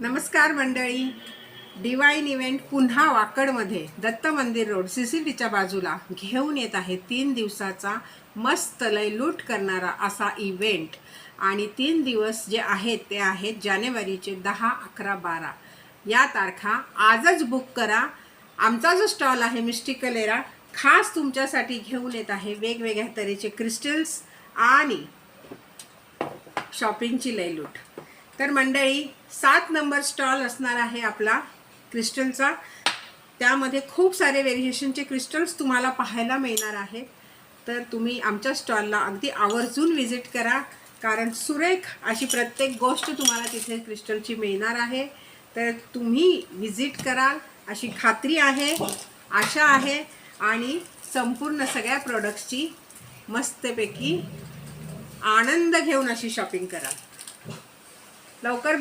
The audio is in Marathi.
नमस्कार मंडळी. डिवाईन इव्हेंट पुन्हा वाकडमध्ये दत्त मंदिर रोड सीसीटीच्या बाजूला घेऊन येत आहे तीन दिवसाचा मस्त लय लूट करणारा असा इव्हेंट आणि तीन दिवस जे आहेत ते आहेत जानेवारीचे दहा अकरा बारा. या तारखा आजच बुक करा. आमचा जो स्टॉल आहे मिस्टिकलेरा खास तुमच्यासाठी घेऊन येत आहे वेगवेगळ्या तऱ्हेचे क्रिस्टल्स आणि शॉपिंगची लयलूट तर मंडळी सात नंबर स्टॉल असणार आहे आपला क्रिस्टलचा. त्यामध्ये खूप सारे व्हेरिएशनचे क्रिस्टल्स तुम्हाला पाहायला मिळणार आहेत तर तुम्ही आमच्या स्टॉलला अगदी आवर्जून व्हिजिट करा कारण सुरेख अशी प्रत्येक गोष्ट तुम्हाला तिथे क्रिस्टलची मिळणार आहे. तर तुम्ही व्हिजिट कराल अशी खात्री आहे आशा आहे आणि संपूर्ण सगळ्या प्रोडक्ट्सची मस्तपैकी आनंद घेऊन अशी शॉपिंग करा लवकर